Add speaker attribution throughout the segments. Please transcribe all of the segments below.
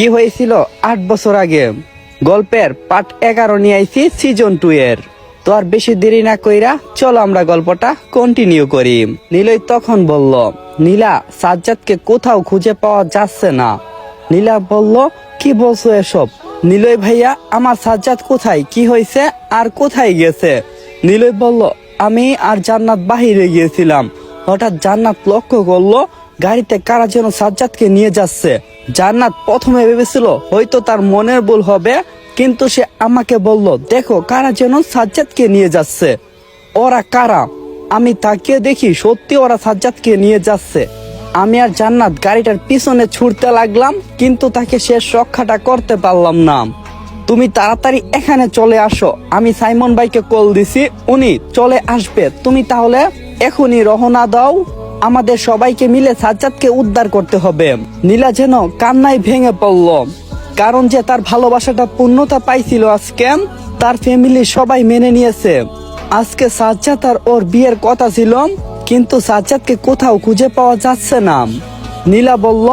Speaker 1: কি হয়েছিল আট বছর আগে? গল্পের পার্ট এগারো নিয়ে আইছি সিজন টু এর। তো আর বেশি দেরি না কইরা চলো আমরা গল্পটা কন্টিনিউ করি। নীলই তখন বলল, নীলা, সাজ্জাদকে কোথাও খুঁজে পাওয়া যাচ্ছে না। নীলা বলল, কি বলছো এসব? নীলয় ভাইয়া, আমার সাজ্জাদ কোথায়? কি হয়েছে? আর কোথায় গেছে? নীলয় বলল, আমি আর জান্নাত বাহিরে গিয়েছিলাম। হঠাৎ জান্নাত লক্ষ্য করল, গাড়িতে কারা যেন সাজ্জাদকে নিয়ে যাচ্ছে। জান্নাত প্রথমে ভেবেছিল, হয়তো তার মনের ভুল হবে, কিন্তু সে আমাকে বলল, দেখো কারা যেন সাজ্জাদকে নিয়ে যাচ্ছে। ওরা কারা? আমি তাকিয়ে দেখি সত্যি ওরা সাজ্জাদকে নিয়ে যাচ্ছে। আমি আর জান্নাত গাড়িটার পিছনে ছুটতে লাগলাম, কিন্তু তাকে শেষ রক্ষাটা করতে পারলাম না। তুমি তাড়াতাড়ি এখানে চলে আসো। আমি সাইমন ভাইকে কল দিছি, উনি চলে আসবে। তুমি তাহলে এখনই রহনা দাও। আমাদের সবাইকে মিলে সাজ্জাদকে উদ্ধার করতে হবে। নীলা যেন কান্নায় ভেঙে পড়ল। কারণ যে তার ভালোবাসাটা পূর্ণতা পাইছিল আজকে, তার ফ্যামিলি সবাই মেনে নিয়েছে। আজকে সাজ্জাদ আর ওর বিয়ের কথা ছিল, কিন্তু সাজ্জাদকে কোথাও খুঁজে পাওয়া যাচ্ছে না। নীলা বলল,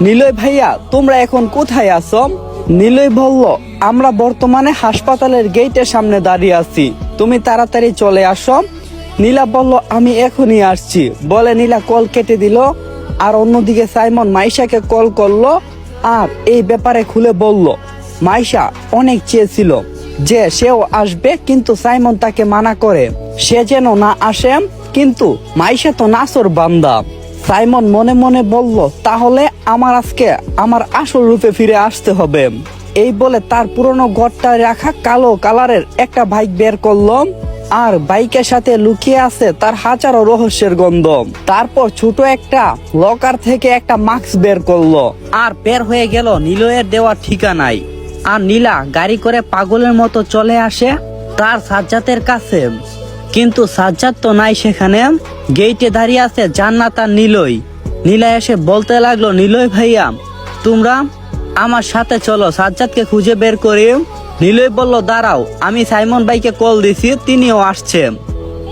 Speaker 1: নীলয় ভাইয়া, তোমরা এখন কোথায় আছো? নীলয় বলল, আমরা বর্তমানে হাসপাতালের গেটের সামনে দাঁড়িয়ে আছি। তুমি তাড়াতাড়ি চলে আসো নীলা বলল, আমি এখনই আসছি। বলে নীলা কল কেটে দিল, আর অন্যদিকে সাইমন মাইশাকে কল করল আর এই ব্যাপারে খুলে বলল, মাইশা, অনেক চেয়েছিল যে সেও আসবে, কিন্তু সাইমন তাকে মানা করে। সে যেন না আসে, কিন্তু মাইশা তো নাসর বান্দা। সাইমন মনে মনে বলল, তাহলে আমার আজকে আমার আসল রূপে ফিরে আসতে হবে। এই বলে তার পুরনো গড়টায় রাখা কালো কালারের একটা বাইক বের করল। আর বাইকের সাথে লুকিয়ে আছে তার হাজারো রহস্যের গন্ধ। তারপর ছোট একটা লকার থেকে একটা মাস্ক বের করল। আর বের হয়ে গেল নীলয়ের দেওয়া ঠিকানায়। আর নীলা গাড়ি করে পাগলের মতো চলে আসে তার সাজ্জাতের কাছে। কিন্তু সাজ্জাদ তো নাই সেখানে। গেইটে দাঁড়িয়ে আছে জান্নাত আর নীলই নীলা এসে বলতে লাগল নীলই ভাইয়া, তোমরা আমার সাথে চলো সাজ্জাদকে খুঁজে বের করি। নীলই বলল, দাঁড়াও, আমি সাইমন ভাইকে কল দিছি, তিনিও আসছে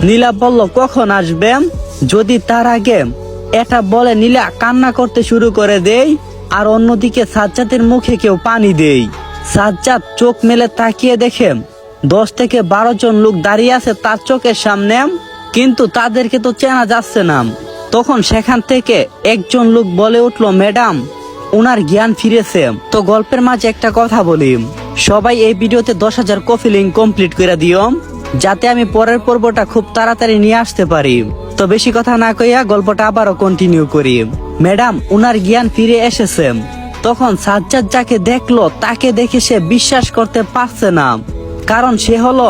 Speaker 1: নীলা বলল, কখন আসবে? যদি তার আগে এটা বলে, নীলা কান্না করতে শুরু করে দেই, আর অন্যদিকে সাজ্জাদের মুখে কেউ পানি দেই। সাজ্জাদ চোখ মেলে তাকিয়ে দেখে দশ থেকে বারো জন লোক দাঁড়িয়ে আছে তার চোখের সামনে, কিন্তু তাদেরকে তো চেনা যাচ্ছে না। তখন সেখান থেকে একজন লোক বলে উঠল, ম্যাডাম ওনার জ্ঞান ফিরেছে, তো গল্পের মাঝে একটা কথা বলি। সবাই এই ভিডিওতে দশ হাজার কফি লিঙ্ক কমপ্লিট করে দিও, যাতে আমি পরের পর্বটা খুব তাড়াতাড়ি নিয়ে আসতে পারি। তো বেশি কথা না কইয়া গল্পটা আবারও কন্টিনিউ করি। ম্যাডাম, উনার জ্ঞান ফিরে এসেছে। তখন সাজ্জাদ যাকে দেখল, তাকে দেখে সে বিশ্বাস করতে পারছে না। কারণ সে হলো